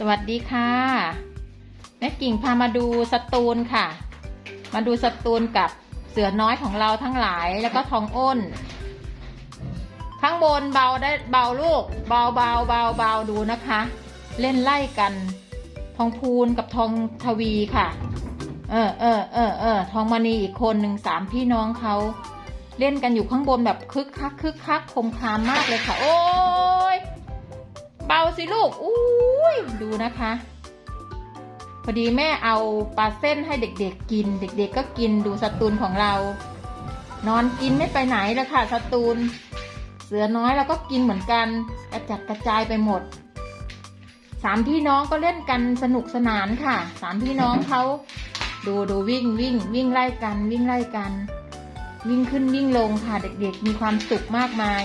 สวัสดีค่ะแม่กิ่งพามาดูสตูนค่ะ มาดูสตูนกับเสือน้อยของเราทั้งหลายแล้วก็ทองอ้น ข้างบนเบาได้เบาลูก เบาเบาเบาเบาดูนะคะ เล่นไล่กัน ทองพูนกับทองทวีค่ะ เออเออเออเออทองมณีอีกคนหนึ่งสามพี่น้องเขาเล่นกันอยู่ข้างบนแบบคึกคักคึกคักคมคามมากเลยค่ะ โอ้ยเบาสิลูกอุ้ ยดูนะคะ พอดีแม่เอาปลาเส้นให้เด็กๆกิน เด็กๆก็กินดูสตูนของเรา นอนกินไม่ไปไหนเลยค่ะสตูน เสือน้อยเราก็กินเหมือนกัน กระจัดกระจายไปหมด สามพี่น้องก็เล่นกันสนุกสนานค่ะ สามพี่น้องเขาดูดูวิ่งวิ่งวิ่งไล่กันวิ่งไล่กันวิ่งขึ้นวิ่งลงค่ะเด็กๆ มีความสุขมากมาย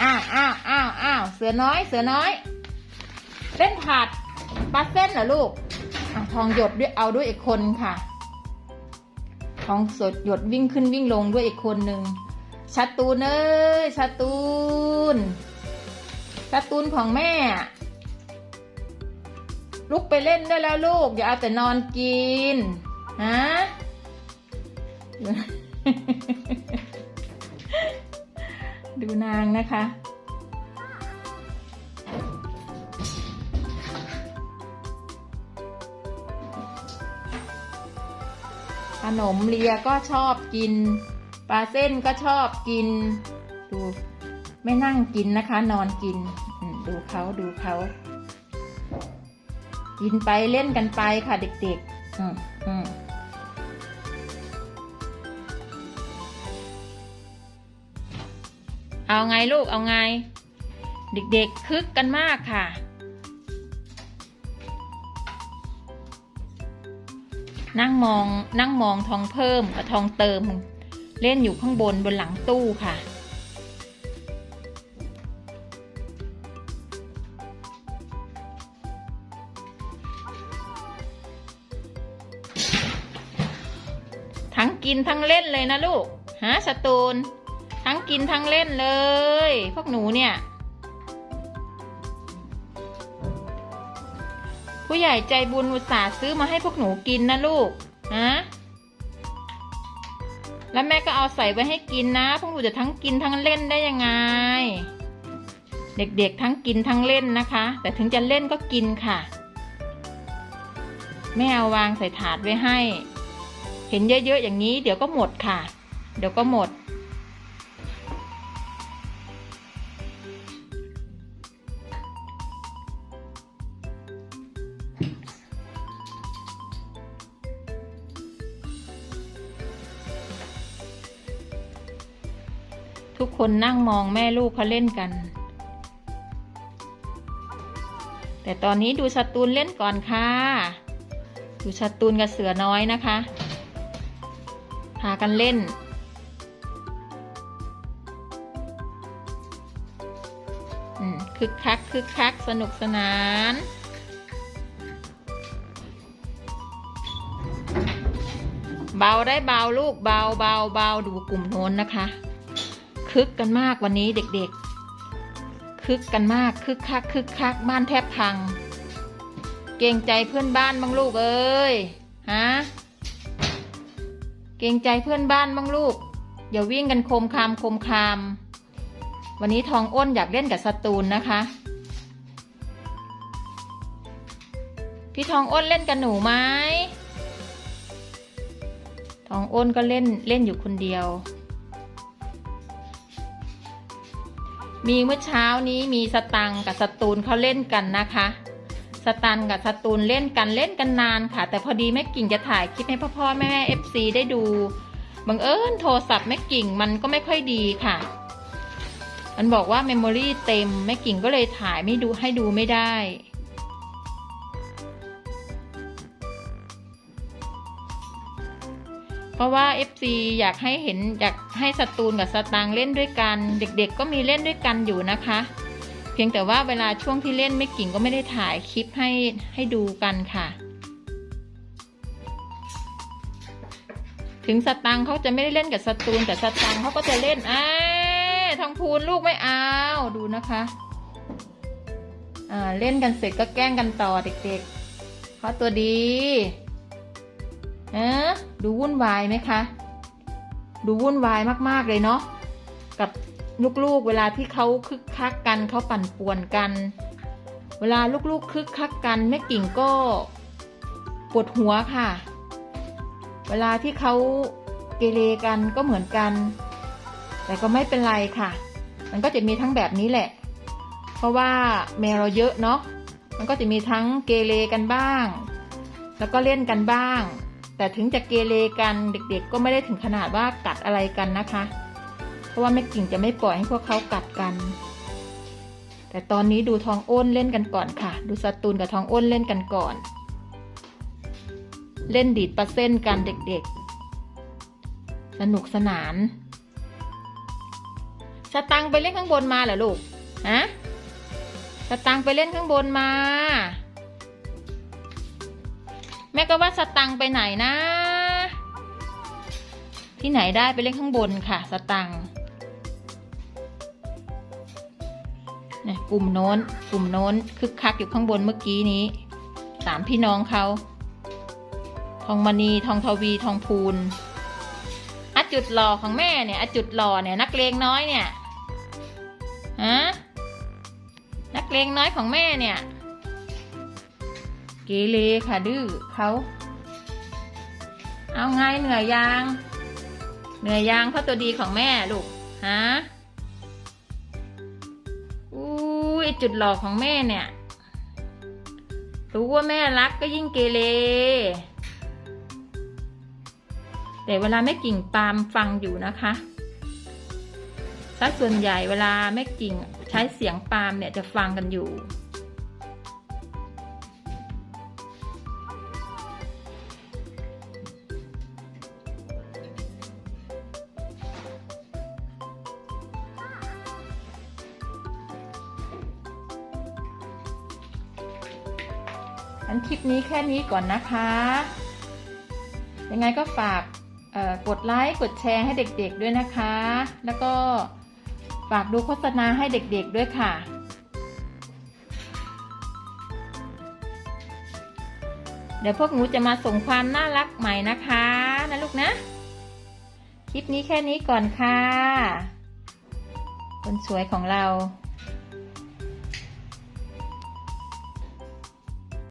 อ้าวอ้าวอ้าวอ้าวเสือน้อย เสือน้อย เล่นผัดปลาเส้นเหรอลูกอทองหยดด้วยเอาด้วยอีกคนค่ะ ทองสดหยดวิ่งขึ้นวิ่งลงด้วยอีกคนหนึ่งชัตูนเอ้ยชัตูนชัตูนของแม่ ลุกไปเล่นได้แล้วลูก อย่าเอาแต่นอนกินฮะดูนางนะคะ นมเลียก็ชอบกิน ปลาเส้นก็ชอบกิน ดูไม่นั่งกินนะคะ นอนกิน ดูเขาดูเขากินไปเล่นกันไปค่ะเด็กๆ อืมอืมเอาไงลูกเอาไง เด็กๆคึกกันมากค่ะ นั่งมองนั่งมองทองเพิ่มกับทองเติม เล่นอยู่ข้างบนบนหลังตู้ค่ะ ทั้งกินทั้งเล่นเลยนะลูกฮะสตูน ทั้งกินทั้งเล่นเลย พวกหนูเนี่ย ผู้ใหญ่ใจบุญอุตส่าห์ซื้อมาให้พวกหนูกินนะลูกฮะแล้วแม่ก็เอาใส่ไว้ให้กินนะ พวกหนูจะทั้งกินทั้งเล่นได้ยังไง เด็กๆทั้งกินทั้งเล่นนะคะ แต่ถึงจะเล่นก็กินค่ะ แม่เอาวางใส่ถาดไว้ให้ เห็นเยอะๆอย่างนี้ เดี๋ยวก็หมดค่ะ เดี๋ยวก็หมด ทุกคนนั่งมองแม่ลูกเขาเล่นกัน แต่ตอนนี้ดูสตูนเล่นก่อนค่ะ ดูสตูนกับเสือน้อยนะคะ พากันเล่นคึกคักคึกคักสนุกสนาน เบาได้เบาลูกเบาเบาเบาดูกลุ่มโน้นนะคะ คึกกันมากวันนี้เด็กๆ คึกกันมากคึกคักคึกคักบ้านแทบพัง เกรงใจเพื่อนบ้านบ้างลูกเอ้ยฮะเกรงใจเพื่อนบ้านบ้างลูกอย่าวิ่งกันโคมคามโคมคาม วันนี้ทองอ้นอยากเล่นกับสตูนนะคะ พี่ทองอ้นเล่นกับหนูไหมทองอ้นก็เล่นเล่นอยู่คนเดียว มีเมื่อเช้านี้มีสตังกับสตูนเขาเล่นกันนะคะ สตันกับสตูนเล่นกันเล่นกันนานค่ะ แต่พอดีแม่กิ่งจะถ่ายคลิปให้พ่อพ่อแม่แม่เอฟซีได้ดูบังเอิญโทรศัพท์แม่กิ่งมันก็ไม่ค่อยดีค่ะ มันบอกว่าเมมโมรีเต็มแม่กิ่งก็เลยถ่ายไม่ดูให้ดูไม่ได้ ราะว่า FC อยากให้เห็นอยากให้สตูนกับสตางเล่นด้วยกัน เด็กๆ ก็มีเล่นด้วยกันอยู่นะคะ เพียงแต่ว่าเวลาช่วงที่เล่นไม่กิ่งก็ไม่ได้ถ่ายคลิปให้ให้ดูกันค่ะ ถึงสตังเขาจะไม่ได้เล่นกับสตูนแต่สตังเขาก็จะเล่นอ้าทองพูนลูกไม่เอาดูนะคะอ่าเล่นกันเสร็จก็แกล้งกันต่อเด็กๆเพราะตัวดี เอ๊ะดูวุ่นวายไหมคะ ดูวุ่นวายมากๆเลยเนาะ กับลูกๆ เวลาที่เขาคึกคักกันเขาปั่นป่วนกัน เวลาลูกๆคึกคักกันแม่กิ่งก็ปวดหัวค่ะ เวลาที่เขาเกเรกันก็เหมือนกัน แต่ก็ไม่เป็นไรค่ะ มันก็จะมีทั้งแบบนี้แหละ เพราะว่าแมวเราเยอะเนาะ มันก็จะมีทั้งเกเรกันบ้าง แล้วก็เล่นกันบ้าง แต่ถึงจะเกเรกันเด็กๆ ก็ไม่ได้ถึงขนาดว่ากัดอะไรกันนะคะ เพราะว่าแม่กิ่งจะไม่ปล่อยให้พวกเขากัดกัน แต่ตอนนี้ดูทองอ้นเล่นกันก่อนค่ะ ดูสตูนกับทองอ้นเล่นกันก่อน เล่นดีดปลาเส้นกันเด็กๆ สนุกสนานสตังไปเล่นข้างบนมาเหรอลูกฮะสตังไปเล่นข้างบนมา แม่ก็ว่าสตังไปไหนนะ ที่ไหนได้ไปเล่นข้างบนค่ะ สตังเนี่ยกลุ่มโน้น กลุ่มโน้นคึกคักอยู่ข้างบนเมื่อกี้นี้สามพี่น้องเขา ทองมณีทองทวีทองพูนอจุดหล่อของแม่เนี่ยอจุดหล่อเนี่ยนักเลงน้อยเนี่ยฮะนักเลงน้อยของแม่เนี่ย เกเรค่ะดื้อเขาเอาไงเหนื่อยยาง เหนื่อยยางเพราะตัวดีของแม่ลูกฮะอุ้ยจุดหลอกของแม่เนี่ย รู้ว่าแม่รักก็ยิ่งเกเรแต่เวลาแม่กิ่งปาล์มฟังอยู่นะคะถ้าส่วนใหญ่เวลาแม่กิ่งใช้เสียงปาล์มเนี่ยจะฟังกันอยู่ อันคลิปนี้แค่นี้ก่อนนะคะ ยังไงก็ฝากกดไลค์กดแชร์ให้เด็กๆด้วยนะคะ แล้วก็ฝากดูโฆษณาให้เด็กๆด้วยค่ะเดี๋ยวพวกหนูจะมาส่งความน่ารักใหม่นะคะนะลูกนะ คลิปนี้แค่นี้ก่อนค่ะ คนสวยของเรา